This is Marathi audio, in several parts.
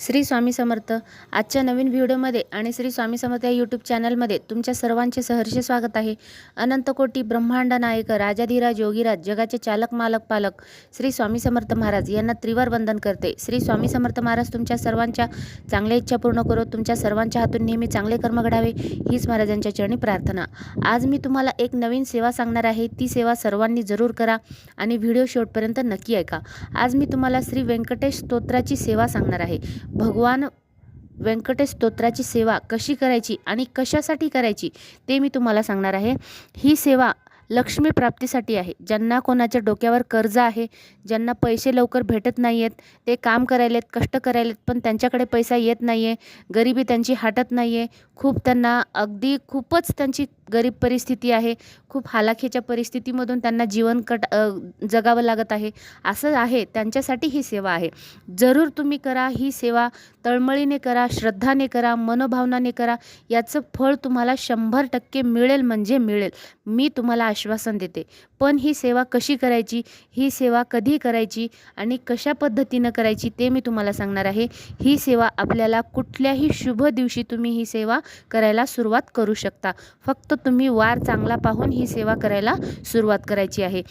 श्री स्वामी समर्थ. आजच्या नवीन व्हिडिओमध्ये आणि श्री स्वामी समर्थ या यूट्यूब चॅनलमध्ये तुमच्या सर्वांचे सहर्ष स्वागत आहे. अनंतकोटी ब्रह्मांड नायक राजाधिराज योगीराज जगाचे चालक मालक पालक श्री स्वामी समर्थ महाराज यांना त्रिवार वंदन करते. श्री स्वामी समर्थ महाराज तुमच्या सर्वांच्या चांगल्या इच्छा पूर्ण करो तुमच्या सर्वांच्या हातून नेहमी चांगले कर्म घडावे हीच महाराजांच्या चरणी प्रार्थना. आज मी तुम्हाला एक नवीन सेवा सांगणार आहे. ती सेवा सर्वांनी जरूर करा आणि व्हिडिओ शेवटपर्यंत नक्की ऐका. आज मी तुम्हाला श्री व्यंकटेश स्तोत्राची सेवा सांगणार आहे. भगवान व्यंकटेश स्तोत्राची सेवा कशी करायची आणि कशासाठी करायची ते मी तुम्हाला सांगणार आहे. ही सेवा लक्ष्मी प्राप्तीसाठी आहे. ज्यांना कोणाच्या डोक्यावर कर्ज आहे ज्यांना पैसे लवकर भेटत नाही आहेत ते काम करायलेत कष्ट करायलेत पण त्यांच्याकडे पैसा येत नाही आहे गरिबी त्यांची हटत नाही आहे खूप त्यांना अगदी खूपच त्यांची गरीब परिस्थिती आहे. खूप हालाखीच्या परिस्थितीमधून त्यांना जीवन कट जगावं लागत आहे. असं आहे त्यांच्यासाठी ही सेवा आहे. जरूर तुम्ही करा ही सेवा तळमळीने करा श्रद्धाने करा मनोभावनाने करा. याचं फळ तुम्हाला शंभर टक्के मिळेल म्हणजे मिळेल. मी तुम्हाला आश्वासन देते. पण ही सेवा कशी करायची? ही सेवा कधी करायची? आणि कशा पद्धतीनं करायची ते मी तुम्हाला सांगणार आहे. ही सेवा आपल्याला कुठल्याही शुभ दिवशी तुम्ही ही सेवा करायला सुरुवात करू शकता. फक्त तुम्ही वार चांगला पाहून ही सेवा करायला सुरुवात करायची आहे.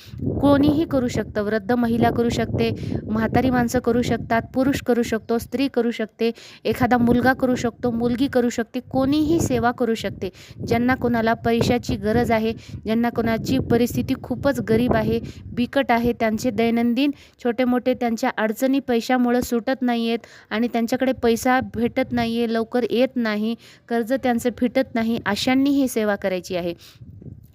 कोणीही करू शकतं. वृद्ध महिला करू शकते म्हातारी माणसं करू शकतात पुरुष करू शकतो स्त्री करू शकते एखादा मुलगा करू शकतो मुलगी करू शकते कोणीही सेवा करू शकते. ज्यांना कोणाला पैशाची गरज आहे ज्यांना कोणाची परिस्थिती खूप खूपच गरीब आहे बिकट आहे त्यांचे दैनंदिन छोटे मोठे त्यांच्या अडचणी पैशामुळं सुटत नाही आहेत आणि त्यांच्याकडे पैसा भेटत नाही आहे लवकर येत नाही कर्ज त्यांचं फिटत नाही अशांनी ही सेवा करायची आहे.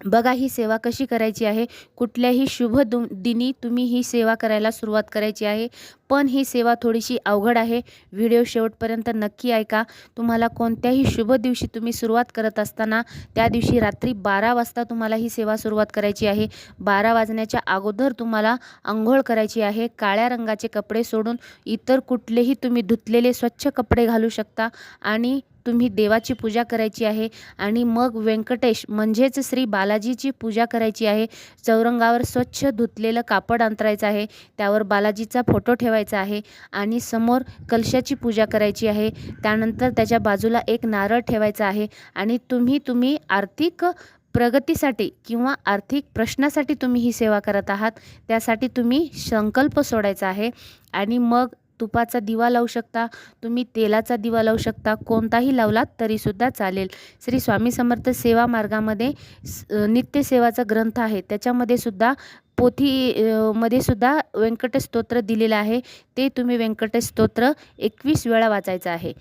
बघा ही सेवा कशी करायची आहे? कुठल्याही शुभ दु दिनी तुम्ही ही सेवा करायला सुरुवात करायची आहे. पण ही सेवा थोडीशी अवघड आहे. व्हिडिओ शेवटपर्यंत नक्की ऐका. तुम्हाला कोणत्याही शुभ दिवशी तुम्ही सुरुवात करत असताना त्या दिवशी रात्री बारा वाजता तुम्हाला ही सेवा सुरुवात करायची आहे. बारा वाजण्याच्या अगोदर तुम्हाला आंघोळ करायची आहे. काळ्या रंगाचे कपडे सोडून इतर कुठलेही तुम्ही धुतलेले स्वच्छ कपडे घालू शकता. आणि तुम्ही देवाची पूजा करायची आहे आणि मग व्यंकटेश म्हणजेच श्री बालाजीची पूजा करायची आहे. चौरंगावर स्वच्छ धुतलेलं कापड अंतरायचं आहे. त्यावर बालाजीचा फोटो ठेवायचा आहे आणि समोर कलशाची पूजा करायची आहे. त्यानंतर त्याच्या बाजूला एक नारळ ठेवायचा आहे आणि तुम्ही तुम्ही आर्थिक प्रगतीसाठी किंवा आर्थिक प्रश्नासाठी तुम्ही ही सेवा करत आहात. त्यासाठी तुम्ही संकल्प सोडायचा आहे आणि मग तुपाचा दिवा लावू शकता. तुम्ही तेलाचा दिवा लावू शकता. कोणताही लावलात तरीसुद्धा चालेल. श्री स्वामी समर्थ सेवा मार्गामध्ये नित्यसेवाचा ग्रंथ आहे. त्याच्यामध्ये सुद्धा पोथी मध्ये सुद्धा व्यंकटेश स्तोत्र दिलेलं आहे. ते तुम्ही व्यंकटेश स्तोत्र एकवीस वेळा वाचायचं आहे.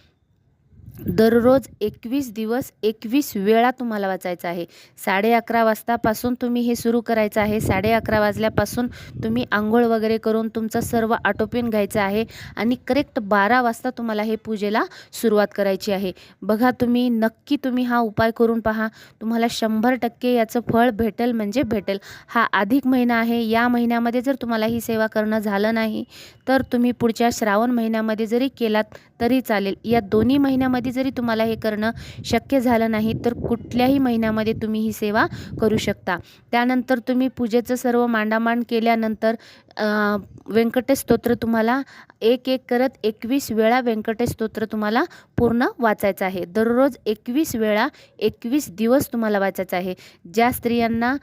दररोज एकवीस दिवस एकवीस वेळा तुम्हाला वाचायचं आहे. साडे अकरा वाजतापासून तुम्ही हे सुरू करायचं आहे. साडे अकरा वाजल्यापासून तुम्ही आंघोळ वगैरे करून तुमचं सर्व आटोपीन घ्यायचं आहे आणि करेक्ट बारा वाजता तुम्हाला हे पूजेला सुरुवात करायची आहे. बघा तुम्ही नक्की तुम्ही हा उपाय करून पहा. तुम्हाला शंभर टक्के याचं फळ भेटेल म्हणजे भेटेल. हा अधिक महिना आहे. या महिन्यामध्ये जर तुम्हाला ही सेवा करणं झालं नाही तर तुम्ही पुढच्या श्रावण महिन्यामध्ये जरी केलात तरी चालेल. या दोन्ही महिन्यामध्ये जरी तुम्हाला हे करणं शक्य झालं नाही तर कुठल्याही महिन्यामध्ये तुम्ही ही सेवा करू शकता. त्यानंतर तुम्ही पूजेचं सर्व मांडामांड केल्यानंतर व्यंकटेश स्तोत्र तुम्हाला एक एक करत एकवीस वेळा व्यंकटेश स्तोत्र तुम्हाला पूर्ण वाचायचं आहे. दररोज एकवीस वेळा एकवीस दिवस तुम्हाला वाचायचं आहे. ज्या स्त्रियांना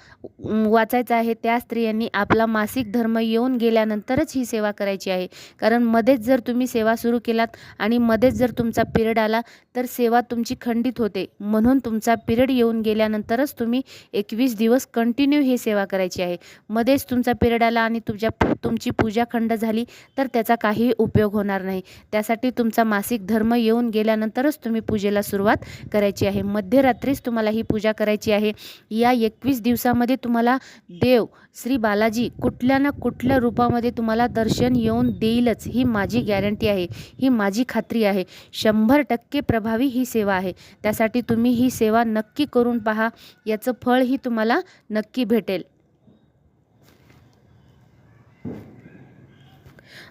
वाचायचं आहे त्या स्त्रियांनी आपला मासिक धर्म येऊन गेल्यानंतरच ही सेवा करायची आहे. कारण मध्येच जर तुम्ही सेवा सुरू केलात आणि मध्येच जर तुमचा पिरियड आला तर सेवा तुमची खंडित होते. म्हणून तुमचा पिरियड येऊन गेल्यानंतरच तुम्ही एकवीस दिवस कंटिन्यू ही सेवा करायची आहे. मध्येच तुमचा पिरियड आला आणि तुमच्या तुमची पूजा खंड झाली तर त्याचा काही उपयोग होणार नाही. त्यासाठी तुमचा मासिक धर्म येऊन गेल्यानंतरच तुम्ही पूजेला सुरुवात करायची आहे. मध्यरात्रीच तुम्हाला ही पूजा करायची आहे. या एकवीस दिवसामध्ये तुम्हाला देव श्री बालाजी कुठल्या ना कुठल्या रूपामध्ये तुम्हाला दर्शन येऊन देईलच ही माझी गॅरंटी आहे. ही माझी खात्री आहे. शंभर टक्के प्रभावी ही सेवा आहे. त्यासाठी तुम्ही ही सेवा नक्की करून पहा. याचं फळही तुम्हाला नक्की भेटेल.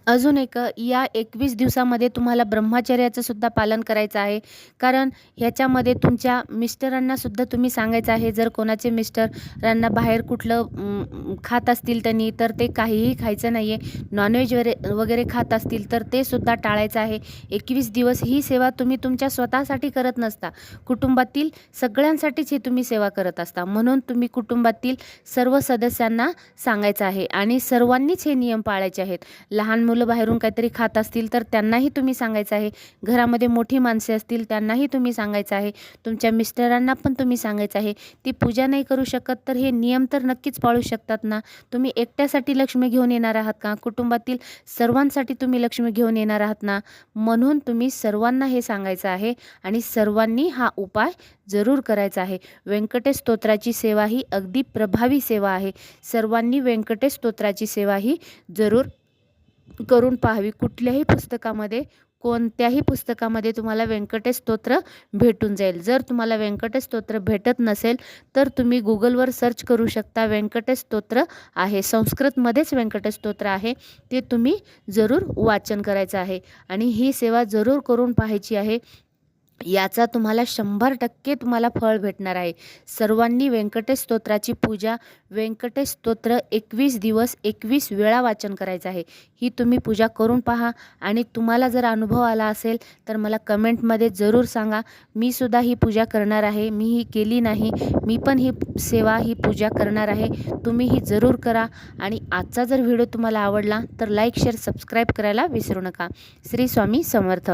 अजून एक या एकवीस दिवसामध्ये तुम्हाला ब्रह्मचर्याचं सुद्धा पालन करायचं आहे. कारण ह्याच्यामध्ये तुमच्या मिस्टरांनासुद्धा तुम्ही सांगायचं आहे जर कोणाचे मिस्टरांना बाहेर कुठलं खात असतील त्यांनी तर ते काहीही खायचं नाही आहे नॉनव्हेज वगैरे वगैरे खात असतील तर ते सुद्धा टाळायचं आहे. एकवीस दिवस ही सेवा तुम्ही तुमच्या स्वतःसाठी करत नसता. कुटुंबातील सगळ्यांसाठीच ही तुम्ही सेवा करत असता. म्हणून तुम्ही कुटुंबातील सर्व सदस्यांना सांगायचं आहे. आणि सर्वांनीच हे नियम पाळायचे आहेत. लहान मुलं बाहेरून काहीतरी खात असतील तर त्यांनाही तुम्ही सांगायचं आहे. घरामध्ये मोठी माणसे असतील त्यांनाही तुम्ही सांगायचं आहे. तुमच्या मिस्टरांना पण तुम्ही सांगायचं आहे. ती पूजा नाही करू शकत तर हे नियम तर नक्कीच पाळू शकतात ना? तुम्ही एकट्यासाठी लक्ष्मी घेऊन येणार आहात का? कुटुंबातील सर्वांसाठी तुम्ही लक्ष्मी घेऊन येणार आहात ना? म्हणून तुम्ही सर्वांना हे सांगायचं आहे आणि सर्वांनी हा उपाय जरूर करायचा आहे. व्यंकटेश स्तोत्राची सेवा ही अगदी प्रभावी सेवा आहे. सर्वांनी व्यंकटेश स्तोत्राची सेवा ही जरूर करून पाहावी. कुठल्याही पुस्तकामध्ये कोणत्याही पुस्तकामध्ये तुम्हाला व्यंकटेश स्तोत्र भेटून जाईल. जर तुम्हाला व्यंकटेश स्तोत्र भेटत नसेल तर तुम्ही गुगलवर सर्च करू शकता व्यंकटेश स्तोत्र आहे. संस्कृतमध्येच व्यंकटेश स्तोत्र आहे. ते तुम्ही जरूर वाचन करायचं आहे. आणि ही सेवा जरूर करून पाहायची आहे. याचा तुम्हाला शंभर टक्के तुम्हाला फळ भेटणार आहे. सर्वांनी व्यंकटेश स्तोत्राची पूजा व्यंकटेश स्तोत्र एकवीस दिवस एकवीस वेळा वाचन करायचं आहे. ही तुम्ही पूजा करून पहा आणि तुम्हाला जर अनुभव आला असेल तर मला कमेंटमध्ये जरूर सांगा. मी सुद्धा ही पूजा करणार आहे. मी ही केली नाही. मी पण ही सेवा ही पूजा करणार आहे. तुम्ही ही जरूर करा. आणि आजचा जर व्हिडिओ तुम्हाला आवडला तर लाईक शेअर सबस्क्राईब करायला विसरू नका. श्री स्वामी समर्थ.